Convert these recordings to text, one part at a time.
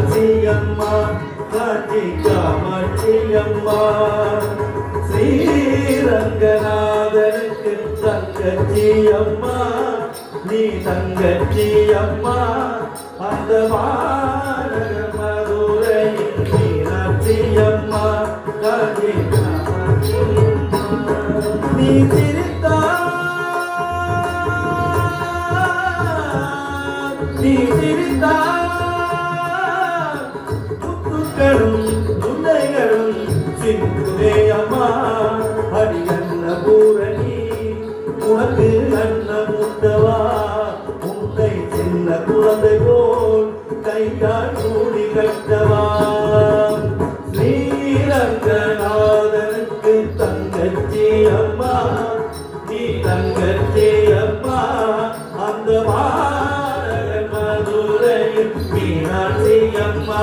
காமாட்சியம்மா காட்டி காமாட்சியம்மா ஸ்ரீரங்கநாதனுக்கு தங்கச்சியம்மா நீ தங்கச்சியம்மா. அந்த வாழக மதுரையில் மீனாட்சியம்மா காட்டி நீ திருத்தா நீ திருத்தா முத்தங்களும் முன்னைகளும் சிந்துதே அம்மா. அடி அண்ண பூரணி உனக்கு அண்ண முத்தவா உன்னை சின்ன குழந்தை போல் கையால் கூடி கட்டவா? ஸ்ரீரங்கநாதனுக்கு தங்கச்சி அம்மா. நீ தங்கச்சி அம்மா. அந்த மாதூரையில் மீனாட்சி அம்மா.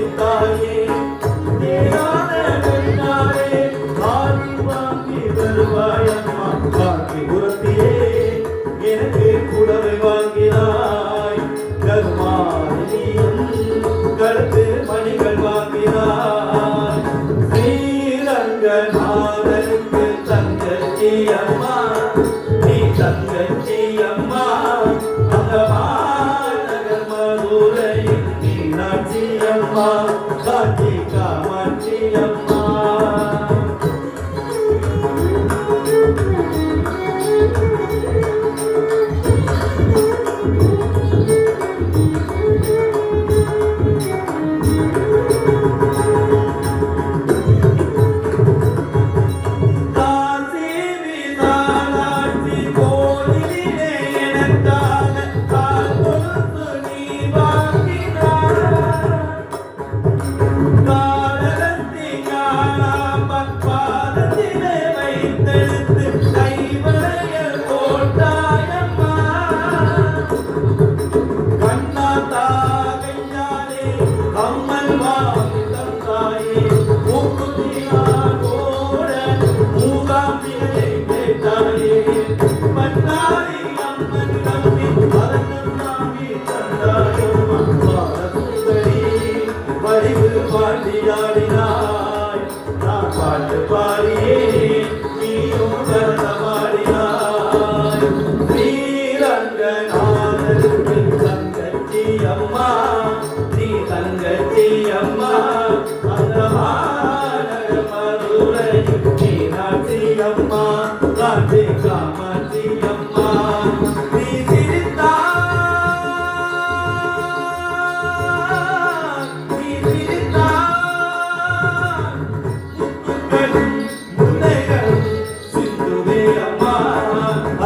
தாயம்மா காஞ்சிபுரத்திலே எனக்கு புடவை வாங்கினாய் கருமாரியம் கருத்து மணிகள் வடிவு பாட்டியாடினாய். நான் பாட்டு பாடியே